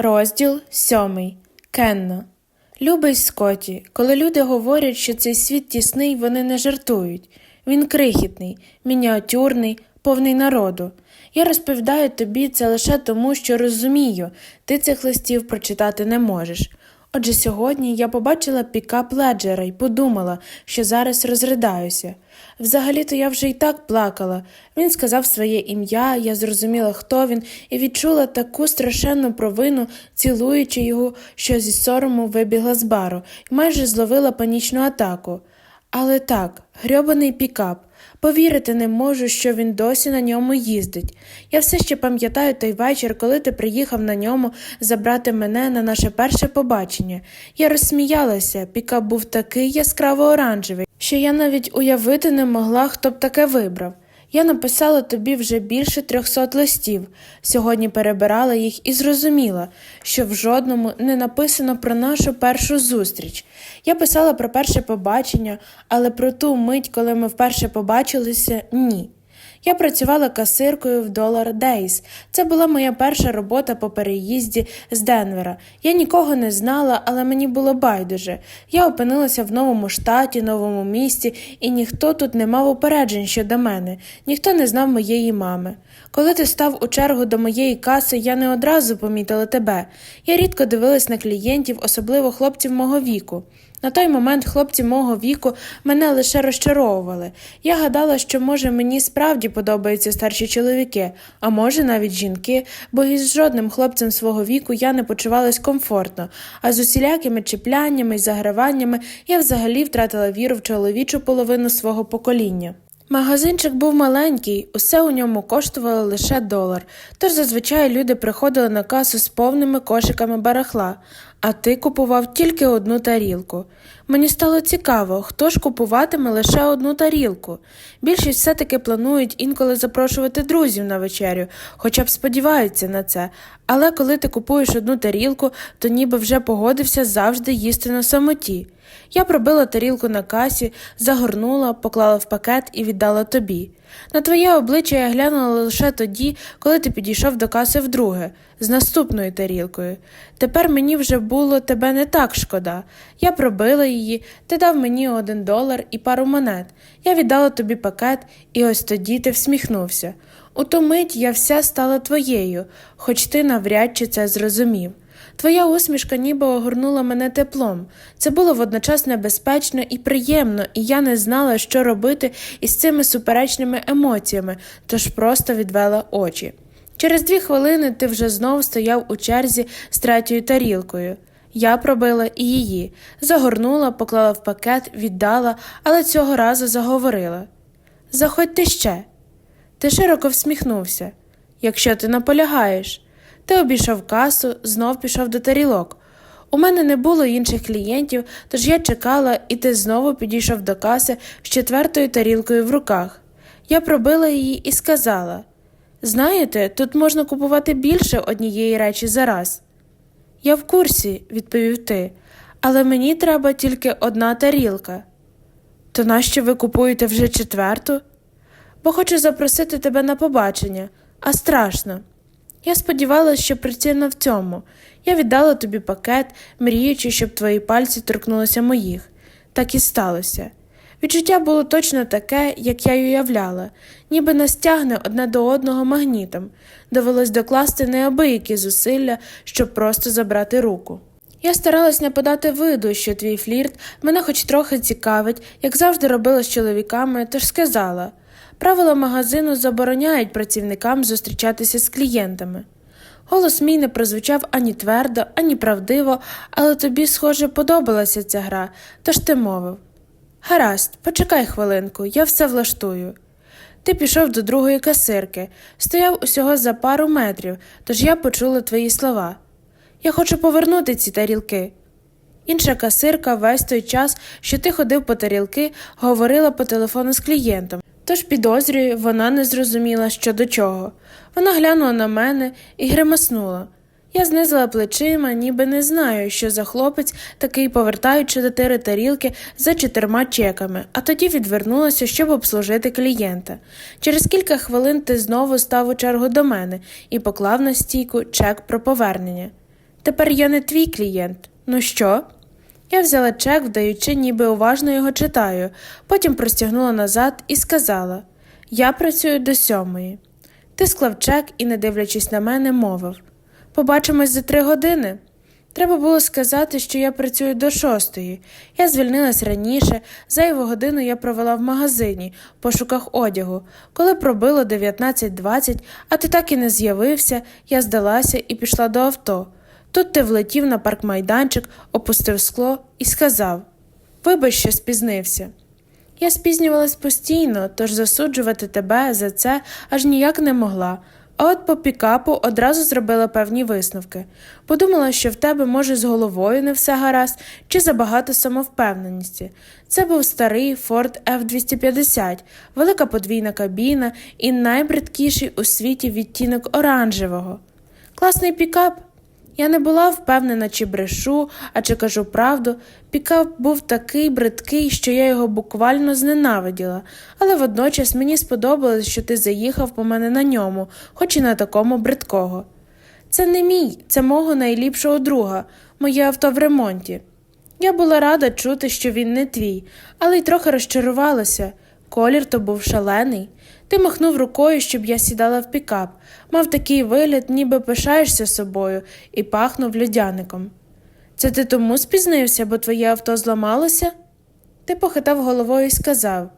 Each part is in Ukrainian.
Розділ сьомий. Кенна. Любий Скотті, коли люди говорять, що цей світ тісний, вони не жартують. Він крихітний, мініатюрний, повний народу. Я розповідаю тобі це лише тому, що розумію, ти цих листів прочитати не можеш. Отже, сьогодні я побачила пікап леджера і подумала, що зараз розридаюся. Взагалі-то я вже й так плакала. Він сказав своє ім'я, я зрозуміла, хто він, і відчула таку страшенну провину, цілуючи його, що зі сорому вибігла з бару і майже зловила панічну атаку. Але так, грьобаний пікап. Повірити не можу, що він досі на ньому їздить. Я все ще пам'ятаю той вечір, коли ти приїхав на ньому забрати мене на наше перше побачення. Я розсміялася, пікап був такий яскраво оранжевий, що я навіть уявити не могла, хто б таке вибрав. Я написала тобі вже більше трьохсот листів. Сьогодні перебирала їх і зрозуміла, що в жодному не написано про нашу першу зустріч. Я писала про перше побачення, але про ту мить, коли ми вперше побачилися, ні. Я працювала касиркою в Dollar Days. Це була моя перша робота по переїзді з Денвера. Я нікого не знала, але мені було байдуже. Я опинилася в новому штаті, новому місті, і ніхто тут не мав упереджень щодо мене, ніхто не знав моєї мами. Коли ти став у чергу до моєї каси, я не одразу помітила тебе. Я рідко дивилась на клієнтів, особливо хлопців мого віку. На той момент хлопці мого віку мене лише розчаровували. Я гадала, що, може, мені справді подобаються старші чоловіки, а може навіть жінки, бо із жодним хлопцем свого віку я не почувалась комфортно, а з усілякими чіпляннями й заграваннями я взагалі втратила віру в чоловічу половину свого покоління. Магазинчик був маленький, усе у ньому коштувало лише долар, тож зазвичай люди приходили на касу з повними кошиками барахла, а ти купував тільки одну тарілку. Мені стало цікаво, хто ж купуватиме лише одну тарілку. Більшість все-таки планують інколи запрошувати друзів на вечерю, хоча б сподіваються на це. Але коли ти купуєш одну тарілку, то ніби вже погодився завжди їсти на самоті. Я пробила тарілку на касі, загорнула, поклала в пакет і віддала тобі. На твоє обличчя я глянула лише тоді, коли ти підійшов до каси вдруге, з наступною тарілкою. Тепер мені вже було тебе не так шкода. Я пробила її, ти дав мені один долар і пару монет. Я віддала тобі пакет, і ось тоді ти всміхнувся. У ту мить я вся стала твоєю, хоч ти навряд чи це зрозумів. Твоя усмішка ніби огорнула мене теплом. Це було водночас небезпечно і приємно, і я не знала, що робити із цими суперечними емоціями, тож просто відвела очі. Через дві хвилини ти вже знов стояв у черзі з третьою тарілкою. Я пробила і її, загорнула, поклала в пакет, віддала, але цього разу заговорила. Заходьте ще. Ти широко всміхнувся. Якщо ти наполягаєш. Ти обійшов касу, знов пішов до тарілок. У мене не було інших клієнтів, тож я чекала, і ти знову підійшов до каси з четвертою тарілкою в руках. Я пробила її і сказала Знаєте, тут можна купувати більше однієї речі за раз». Я в курсі, відповів ти, але мені треба тільки одна тарілка. То нащо ви купуєте вже четверту? Бо хочу запросити тебе на побачення, а страшно. Я сподівалася, що причина в цьому. Я віддала тобі пакет, мріючи, щоб твої пальці торкнулися моїх. Так і сталося. Відчуття було точно таке, як я й уявляла, ніби нас тягне одне до одного магнітом. Довелось докласти неабиякі зусилля, щоб просто забрати руку. Я старалась не подати виду, що твій флірт мене хоч трохи цікавить, як завжди робила з чоловіками, тож сказала. Правила магазину забороняють працівникам зустрічатися з клієнтами. Голос мій не прозвучав ані твердо, ані правдиво, але тобі, схоже, подобалася ця гра, тож ти мовив Гаразд, почекай хвилинку, я все влаштую. Ти пішов до другої касирки, стояв усього за пару метрів, тож я почула твої слова. Я хочу повернути ці тарілки. Інша касирка весь той час, що ти ходив по тарілки, говорила по телефону з клієнтом. Тож підозрюю, вона не зрозуміла, що до чого. Вона глянула на мене і гримаснула. Я знизила плечима, ніби не знаю, що за хлопець такий повертають чотири тарілки за чотирма чеками, а тоді відвернулася, щоб обслужити клієнта. Через кілька хвилин ти знову став у чергу до мене і поклав на стійку чек про повернення. Тепер я не твій клієнт. Ну що? Я взяла чек, вдаючи, ніби уважно його читаю, потім простягнула назад і сказала Я працюю до сьомої. Ти склав чек і, не дивлячись на мене, мовив Побачимось за три години. Треба було сказати, що я працюю до шостої. Я звільнилась раніше, зайву годину я провела в магазині, в пошуках одягу. Коли пробило 19.20, а ти так і не з'явився, я здалася і пішла до авто. Тут ти влетів на паркмайданчик, опустив скло і сказав Вибач, що спізнився. Я спізнювалась постійно, тож засуджувати тебе за це аж ніяк не могла. А от по пікапу одразу зробила певні висновки. Подумала, що в тебе, може, з головою не все гаразд, чи забагато самовпевненості. Це був старий Ford F-250, велика подвійна кабіна і найбридкіший у світі відтінок оранжевого. Класний пікап. Я не була впевнена, чи брешу, а чи кажу правду. Пікап був такий бридкий, що я його буквально зненавиділа, але водночас мені сподобалось, що ти заїхав по мене на ньому, хоч і на такому бридкого. Це не мій, це мого найліпшого друга, моє авто в ремонті. Я була рада чути, що він не твій, але й трохи розчарувалася. Колір то був шалений. Ти махнув рукою, щоб я сідала в пікап, мав такий вигляд, ніби пишаєшся собою, і пахнув льодяником. Це ти тому спізнився, бо твоє авто зламалося? Ти похитав головою і сказав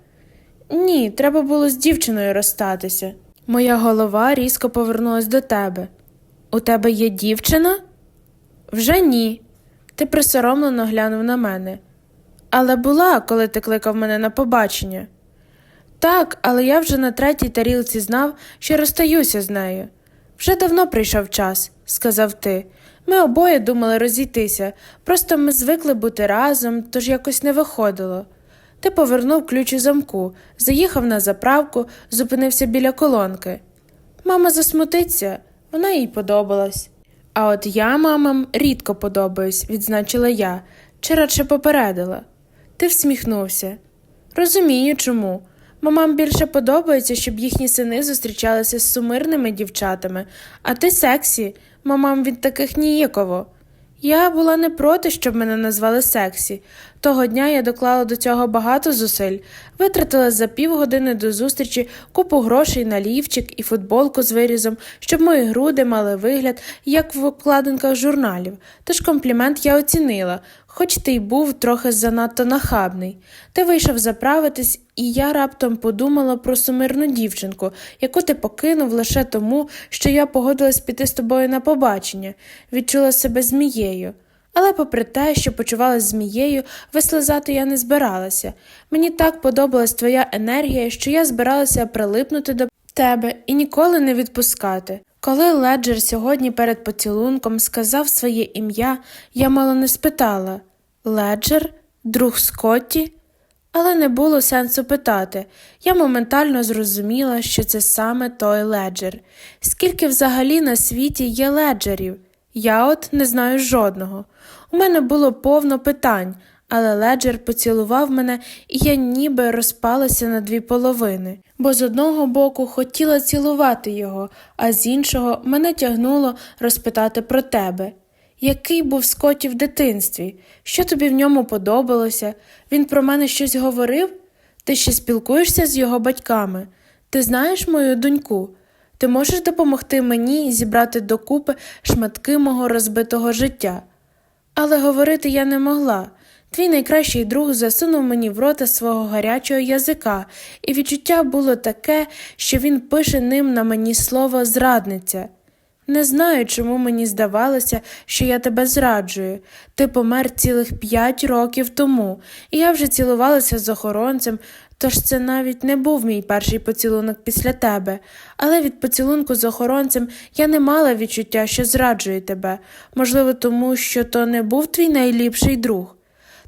Ні, треба було з дівчиною розстатися. Моя голова різко повернулась до тебе. У тебе є дівчина? Вже ні. Ти присоромлено глянув на мене. Але була, коли ти кликав мене на побачення. Так, але я вже на третій тарілці знав, що розстаюся з нею. Вже давно прийшов час, сказав ти. Ми обоє думали розійтися, просто ми звикли бути разом, тож якось не виходило. Ти повернув ключ у замку, заїхав на заправку, зупинився біля колонки. Мама засмутиться, вона їй подобалась. А от я мамам рідко подобаюсь, відзначила я, чи радше попередила. Ти всміхнувся. Розумію, чому. Мамам більше подобається, щоб їхні сини зустрічалися з сумирними дівчатами, а ти сексі, мамам від таких ніяково. Я була не проти, щоб мене назвали сексі. Того дня я доклала до цього багато зусиль, витратила за півгодини до зустрічі купу грошей на лівчик і футболку з вирізом, щоб мої груди мали вигляд, як в обкладинках журналів. Тож комплімент я оцінила, хоч ти й був трохи занадто нахабний. Ти вийшов заправитись, і я раптом подумала про сумирну дівчинку, яку ти покинув лише тому, що я погодилась піти з тобою на побачення, відчула себе змією. Але, попри те, що почувалася змією, вислизати я не збиралася. Мені так подобалась твоя енергія, що я збиралася прилипнути до тебе і ніколи не відпускати. Коли Леджер сьогодні перед поцілунком сказав своє ім'я, я мало не спитала Леджер, друг Скотті? Але не було сенсу питати. Я моментально зрозуміла, що це саме той леджер. Скільки взагалі на світі є леджерів? Я от не знаю жодного. У мене було повно питань, але леджер поцілував мене, і я ніби розпалася на дві половини, бо з одного боку хотіла цілувати його, а з іншого мене тягнуло розпитати про тебе. Який був Скотті в дитинстві? Що тобі в ньому подобалося? Він про мене щось говорив? Ти ще спілкуєшся з його батьками? Ти знаєш мою доньку? Ти можеш допомогти мені зібрати докупи шматки мого розбитого життя? Але говорити я не могла. Твій найкращий друг засунув мені в рота свого гарячого язика, і відчуття було таке, що він пише ним на мені слово зрадниця. Не знаю, чому мені здавалося, що я тебе зраджую. Ти помер цілих п'ять років тому, і я вже цілувалася з охоронцем, тож це навіть не був мій перший поцілунок після тебе. Але від поцілунку з охоронцем я не мала відчуття, що зраджую тебе, можливо, тому що то не був твій найліпший друг.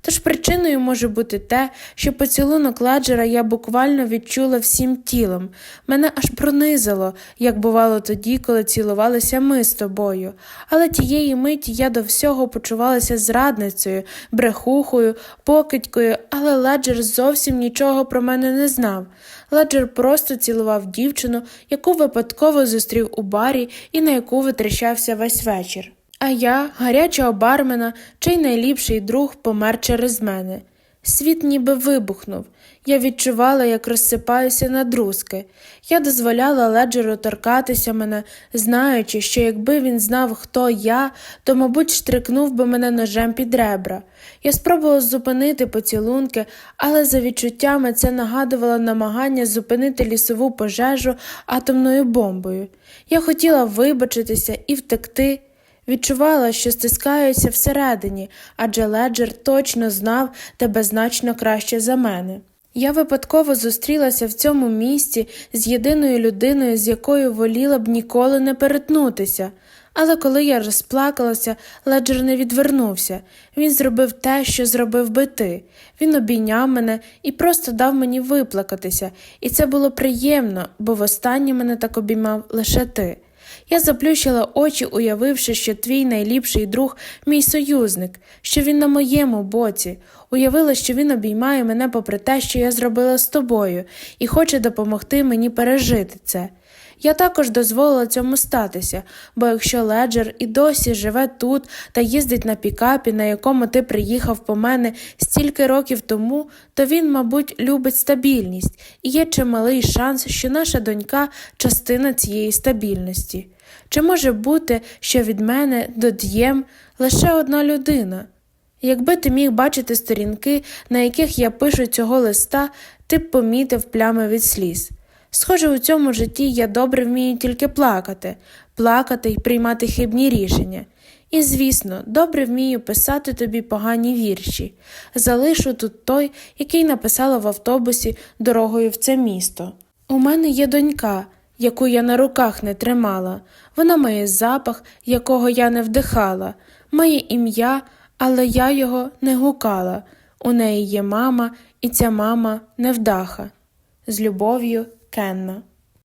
Тож причиною може бути те, що поцілунок ладжера я буквально відчула всім тілом. Мене аж пронизало, як бувало тоді, коли цілувалися ми з тобою. Але тієї миті я до всього почувалася зрадницею, брехухою, покидькою, але ладжер зовсім нічого про мене не знав. Ладжер просто цілував дівчину, яку випадково зустрів у барі і на яку витріщався весь вечір. А я, гарячого бармена, чий найліпший друг помер через мене. Світ ніби вибухнув. Я відчувала, як розсипаюся на друзки. Я дозволяла леджеру торкатися мене, знаючи, що якби він знав, хто я, то, мабуть, штрикнув би мене ножем під ребра. Я спробувала зупинити поцілунки, але за відчуттями це нагадувало намагання зупинити лісову пожежу атомною бомбою. Я хотіла вибачитися і втекти. Відчувала, що стискаюся всередині, адже леджер точно знав тебе значно краще за мене. Я випадково зустрілася в цьому місті з єдиною людиною, з якою воліла б ніколи не перетнутися. Але коли я розплакалася, леджер не відвернувся. Він зробив те, що зробив би ти. Він обійняв мене і просто дав мені виплакатися, і це було приємно, бо востаннє мене так обіймав лише ти. Я заплющила очі, уявивши, що твій найліпший друг мій союзник, що він на моєму боці. Уявила, що він обіймає мене попри те, що я зробила з тобою, і хоче допомогти мені пережити це. Я також дозволила цьому статися, бо якщо леджер і досі живе тут та їздить на пікапі, на якому ти приїхав по мене стільки років тому, то він, мабуть, любить стабільність, і є чималий шанс, що наша донька частина цієї стабільності. Чи може бути, що від мене до д'єм лише одна людина? Якби ти міг бачити сторінки, на яких я пишу цього листа, ти б помітив плями від сліз. Схоже, у цьому житті я добре вмію тільки плакати, плакати і приймати хибні рішення. І, звісно, добре вмію писати тобі погані вірші. Залишу тут той, який написала в автобусі дорогою в це місто. У мене є донька, яку я на руках не тримала. Вона має запах, якого я не вдихала, має ім'я, але я його не гукала. У неї є мама, і ця мама невдаха. З любов'ю, Кенна.